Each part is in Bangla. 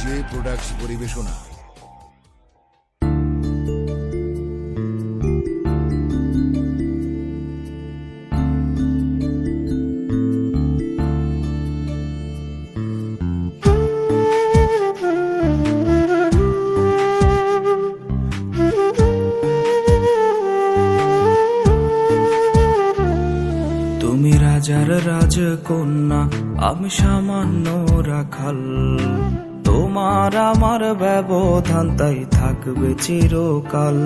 জে প্রোডাক্টস পরিবেশনা। তুমি রাজার রাজকন্যা আমি সামান্য রাখাল। তোমার আমার ব্যবধান, তাই থাকবে চিরকাল।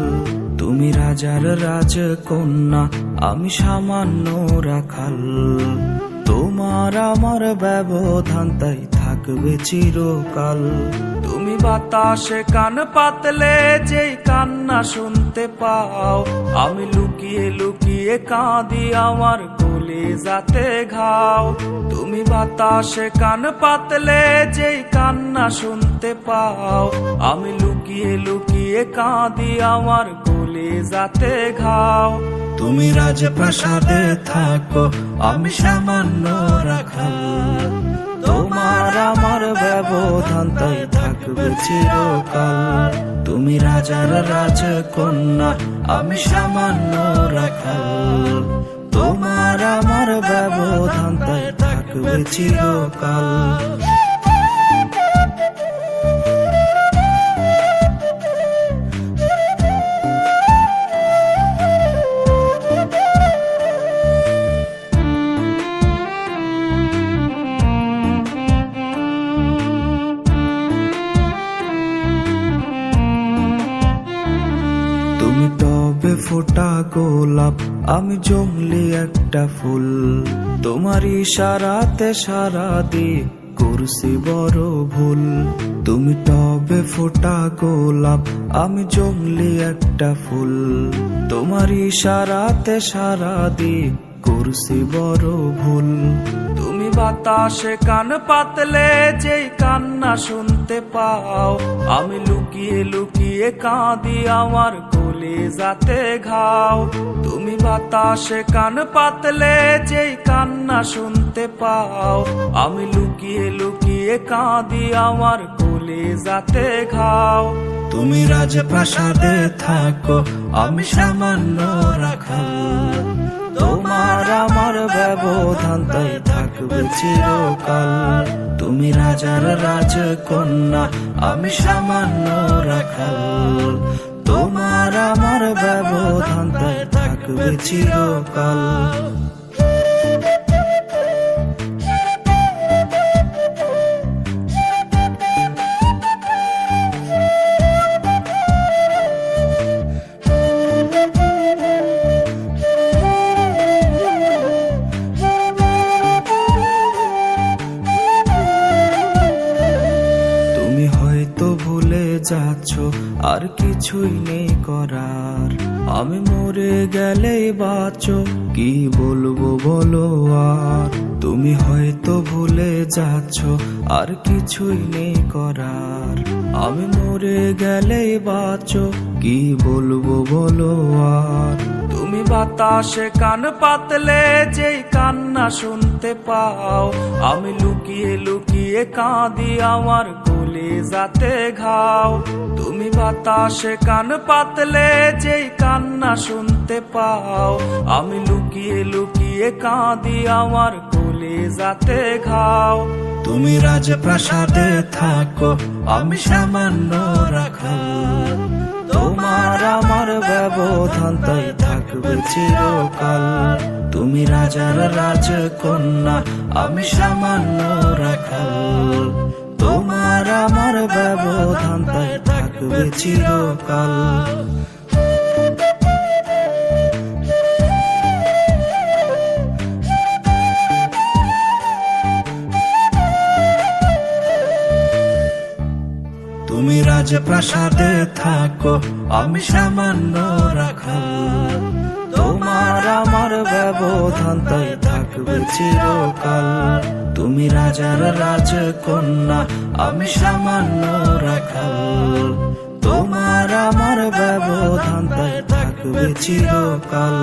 তুমি রাজার রাজকন্যা, আমি সামান্য রাখাল। তোমার আমার ব্যবধান, তাই থাকবে চিরকাল। তুমি বাতাসে কান পাতলে যেই কান্না শুনতে পাও, আমি লুকিয়ে লুকিয়ে কাঁদি, আমার গলে যাতে ঘাও। তুমি বাতাসে কান পাতলে যেই কান্না শুনতে পাও, আমি লুকিয়ে লুকিয়ে কাঁদি, আমার কোলে যাতে ঘাও। তুমি রাজপ্রাসাদে থাকো, আমি সামান্য রাখাল। তোমার আমার ব্যবধান, তাই থাকবে চিরকাল। তুমি রাজার রাজকন্যা, আমি সামান্য রাখাল। তোমার আমার ব্যবধান, তাই থাকবে চিরকাল। ফোটা গোলাপ, আমি জঙ্গলি একটা ফুল। তোমার ইশারাতে সারা দিয়ে করছি বড় ভুল। তুমি টবে ফোটা গোলাপ, আমি জঙ্গলি একটা ফুল। তোমার ইশারাতে সারা দিয়ে করছি বড় ভুল। তুমি বাতাসে কান পাতলে, যেই কান্না শুনতে পাও, আমি লুকিয়ে লুকিয়ে কাঁদি আমার কোলে, যাতে ঘাও। তুমি বাতাসে কান পাতলে যেই কান্না শুনতে পাও। আমি লুকিয়ে লুকিয়ে কাঁদি আমার কোলে, যাতে ঘাও। তুমি রাজপ্রাসাদে থাকো, আমি সামান্য রাখাল তোমার আমার ব্যবধান তাই থাকবে চিরকাল। তুমি রাজার রাজকন্যা আমি সামান্য রাখাল। তোমার আমার ব্যবধান থাকবে চিরকাল। যাচ্ছ আর কিছুই নেই করার। আমি মরে গেলেই বাঁচো, কি বলব বলো আর? তুমি হয়তো ভুলে যাচ্ছ, আর কিছুই নেই করার। আমি মরে গেলেই বাঁচো, কি বলব বলো আর? তুমি বাতাসে কান পাতলে, যেই কান্না শুনতে পাও, আমি লুকিয়ে লুকিয়ে কাঁদি আমার কোলে যাতে ঘাও, তুমি বাতাসে কান পাতলে যেই কান্না শুনতে পাও। আমি লুকিয়ে লুকিয়ে কাঁদি আমার কোলে যাতে ঘাও। তুমি রাজপ্রাসাদে থাকো, আমি সামান্য রাখাল। তোমার আমার ব্যবধান, তাই থাকবে চিরকাল। তুমি রাজার রাজকন্যা, আমি সামান্য রাখাল। তোমার আমার ব্যবধান তাই থাকবে চিরকাল। তুমি রাজপ্রাসাদে থাকো, আমি সামান্য রাখাল। তোমার আমার ব্যবধান তাই থাকবে চিরকাল। তুমি রাজার রাজকন্যা আমি সামান্য রাখাল। তোমার আমার ব্যবধান তাই থাকবে চিরকাল।